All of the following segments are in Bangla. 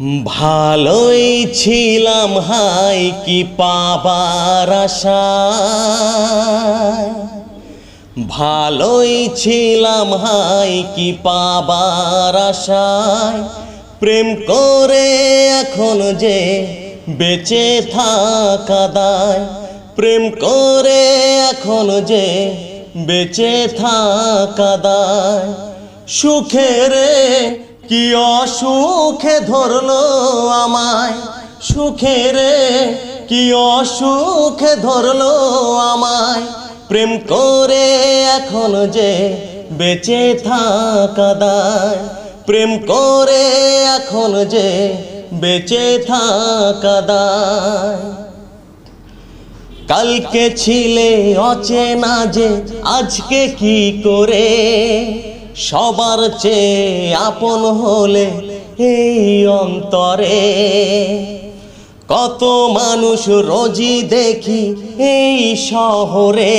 ভালোই ছিলাম, হাই কি পাবার আশায় ভালোই ছিলাম, হাই কি পাবার আশায় প্রেম করে এখন যে বেঁচে থাকা দায় প্রেম করে এখন যে বেঁচে থাকা দায় সুখের কি অসুখে ধরলো আমায়? সুখে রে, কি অসুখে ধরলো আমায়? প্রেম করে এখন যে বেঁচে থাকা দায়। প্রেম করে এখন যে বেঁচে থাকা দায়। কালকে ছিলে অচেনা যে, আজকে কি করে? সবার চেয়ে আপন হলে এই অন্তরে। কত মানুষ রোজি দেখি এই শহরে।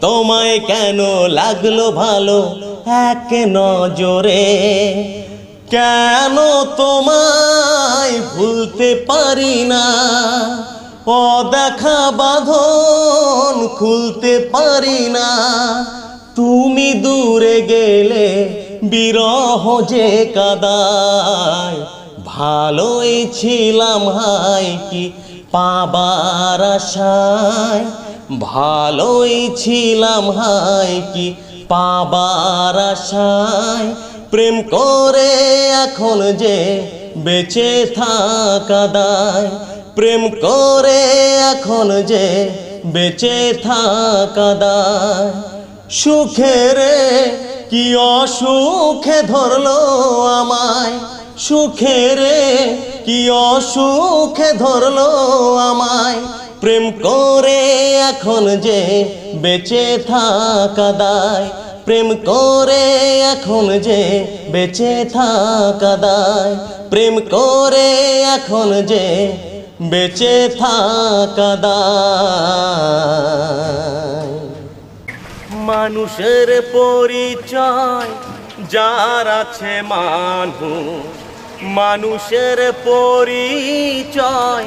তোমায় কেন লাগল ভালো এক নজরে? কেন তোমায় ভুলতে পারি না? অদেখা বাঁধন খুলতে পারি না। তুমি দূরে গেলে বিরহ যে কাদায়, ভালোই ছিলাম হাই কি পাবার আশায়, ভালোই ছিলাম হাই কি পাবার আশায়। প্রেম করে এখন যে বেঁচে থাকা দায়, প্রেম করে এখন যে বেঁচে থাকা দায়। সুখের কি অসুখে ধরলো আমায়? সুখের কি অসুখে ধরলো আমায়? প্রেম করে এখন যে বেঁচে থাকা দায় প্রেম করে এখন যে বেঁচে থাকা দায় প্রেম করে এখন যে বেঁচে থাকা দায় মানুষের পরিচয়, যার আছে মানুষ। মানুষের পরিচয়,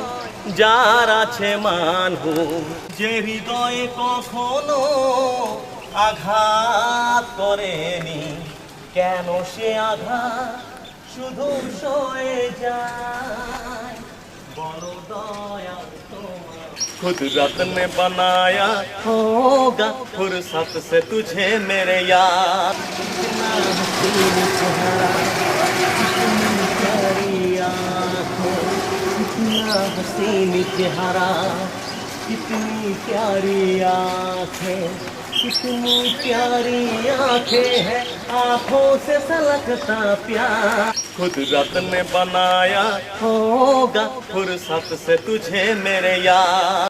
যার আছে মানুষ। যে হৃদয়ে কখনো আঘাত করেনি, কেন সে আঘাত? শুধু সয়ে যায়। বড় দয়া তোমার कुदरत ने बनाया होगा फुर्सत से तुझे मेरे यार। कितना हसीन चेहरा कितनी प्यारी आँखें, कितनी प्यारी आँखें हैं, आँखों से सलकता प्यार। कुदरत ने बनाया होगा फुर्सत से तुझे मेरे यार।